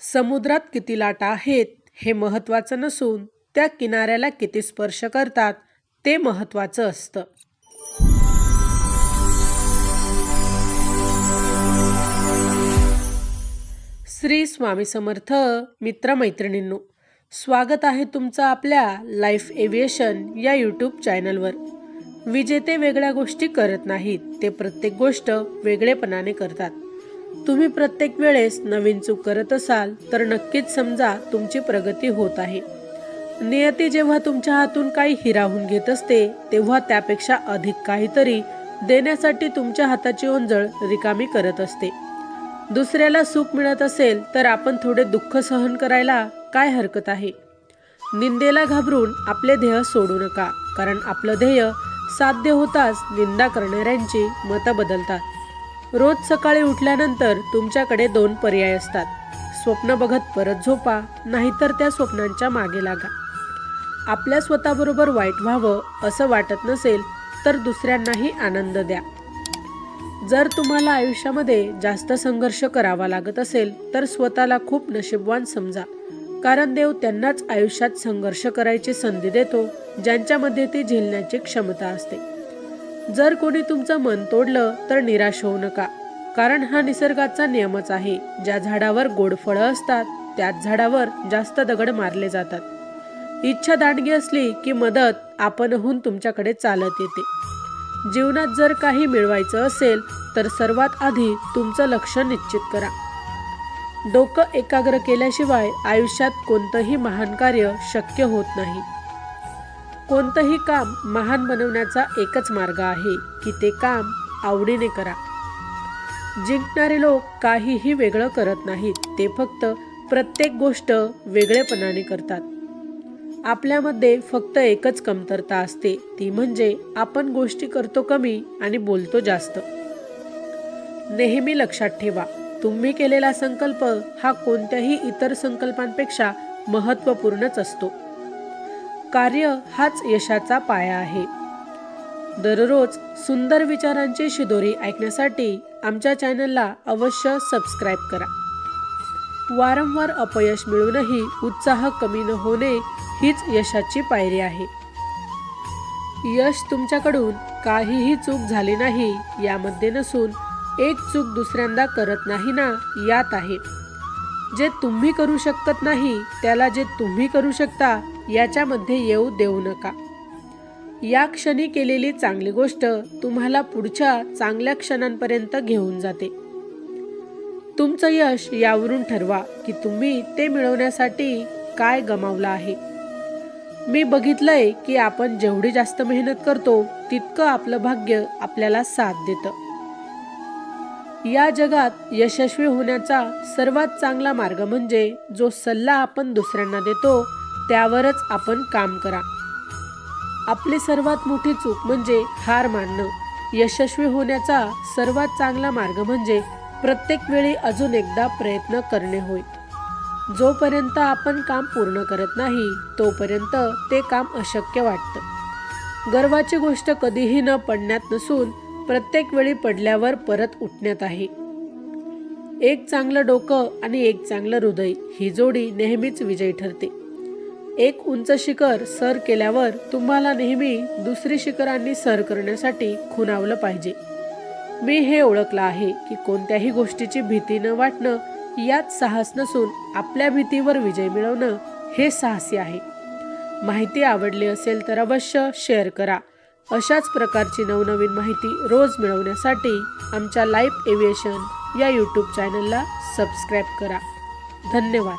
समुद्रात किती लाटा आहेत हे महत्त्वाचं नसून त्या किनाऱ्याला किती स्पर्श करतात ते महत्त्वाचं असतं. श्री स्वामी समर्थ मित्रमैत्रिणींनो स्वागत आहे तुमचं आपल्या लाईफ एव्हिएशन या यूट्यूब चॅनलवर. विजेते वेगळ्या गोष्टी करत नाहीत ते प्रत्येक गोष्ट वेगळेपणाने करतात. तुम्ही प्रत्येक वेळेस नवीन चूक करत असाल तर नक्कीच समजा तुमची प्रगती होत आहे. नियती जेव्हा तुमच्या हातून काही हिरावून घेत असते तेव्हा त्यापेक्षा अधिक काहीतरी देण्यासाठी तुमच्या हाताची ओंजळ रिकामी करत असते. दुसऱ्याला सुख मिळत असेल तर आपण थोडे दुःख सहन करायला काय हरकत आहे? निंदेला घाबरून आपले ध्येय सोडू नका कारण आपलं ध्येय साध्य होताच निंदा करणाऱ्यांची मतं बदलतात. रोज सकाळी उठल्यानंतर तुमच्याकडे दोन पर्याय असतात. स्वप्न बघत परत झोपा नाहीतर त्या स्वप्नांच्या मागे लागा. आपल्या स्वतःबरोबर वाईट व्हावं असं वाटत नसेल तर दुसऱ्यांनाही आनंद द्या. जर तुम्हाला आयुष्यामध्ये जास्त संघर्ष करावा लागत असेल तर स्वतःला खूप नशीबवान समजा. कारण देव त्यांनाच आयुष्यात संघर्ष करायची संधी देतो ज्यांच्यामध्ये ती झेलण्याची क्षमता असते. जर कोणी तुमचं मन तोडलं तर निराश होऊ नका. कारण हा निसर्गाचा नियमच आहे. ज्या झाडावर गोड फळं असतात त्याच झाडावर जास्त दगड मारले जातात. इच्छा दांडगी असली की मदत आपणहून तुमच्याकडे चालत येते. जीवनात जर काही मिळवायचं असेल तर सर्वात आधी तुमचं लक्ष निश्चित करा. डोकं एकाग्र केल्याशिवाय आयुष्यात कोणतंही महान कार्य शक्य होत नाही. कोणतंही काम महान बनवण्याचा एकच मार्ग आहे की ते काम आवडीने करा. जिंकणारे लोक काहीही वेगळं करत नाहीत ते फक्त प्रत्येक गोष्ट वेगळेपणाने करतात. आपल्यामध्ये फक्त एकच कमतरता असते ती म्हणजे आपण गोष्टी करतो कमी आणि बोलतो जास्त. नेहमी लक्षात ठेवा तुम्ही केलेला संकल्प हा कोणत्याही इतर संकल्पांपेक्षा महत्त्वपूर्णच असतो. कार्य हाच यशाचा पाया आहे. दररोज सुंदर विचारांची शिदोरी ऐकण्यासाठी आमच्या चॅनलला अवश्य सबस्क्राईब करा. वारंवार अपयश मिळूनही उत्साह कमी न होणे हीच यशाची पायरी आहे. यश तुमच्याकडून काहीही चूक झाली नाही यामध्ये नसून एक चूक दुसऱ्यांदा करत नाही ना यात आहे. जे तुम्ही करू शकत नाही त्याला जे तुम्ही करू शकता याच्यामध्ये येऊ देऊ नका. या क्षणी केलेली चांगली गोष्ट तुम्हाला पुढच्या चांगल्या क्षणांपर्यंत घेऊन जाते. तुमचं यश यावरून ठरवा की तुम्ही ते मिळवण्यासाठी काय गमावलं आहे. मी बघितलंय की आपण जेवढी जास्त मेहनत करतो तितकं आपलं भाग्य आपल्याला साथ देतं. या जगात यशस्वी होण्याचा सर्वात चांगला मार्ग म्हणजे जो सल्ला आपण दुसऱ्यांना देतो त्यावरच आपण काम करा. आपली सर्वात मोठी चूक म्हणजे हार मानणं. यशस्वी होण्याचा सर्वात चांगला मार्ग म्हणजे प्रत्येक वेळी अजून एकदा प्रयत्न करणे होय. जोपर्यंत आपण काम पूर्ण करत नाही तोपर्यंत ते काम अशक्य वाटतं. गर्वाची गोष्ट कधीही न पडण्यात नसून प्रत्येक वेळी पडल्यावर परत उठण्यात आहे. एक चांगलं डोकं आणि एक चांगलं हृदय ही जोडी नेहमीच विजयी ठरते. एक उंच शिखर सर केल्यावर तुम्हाला नेहमी दुसरी शिखरांनी सर करण्यासाठी खुणावलं पाहिजे. मी हे ओळखलं आहे की कोणत्याही गोष्टीची भीती न वाटणं यात साहस नसून आपल्या भीतीवर विजय मिळवणं हे साहसी आहे. माहिती आवडली असेल तर अवश्य शेअर करा. अशाच प्रकारची नवनवीन माहिती रोज मिळवण्यासाठी आमच्या लाईफ एव्हिएशन या यूट्यूब चॅनलला सबस्क्राईब करा. धन्यवाद.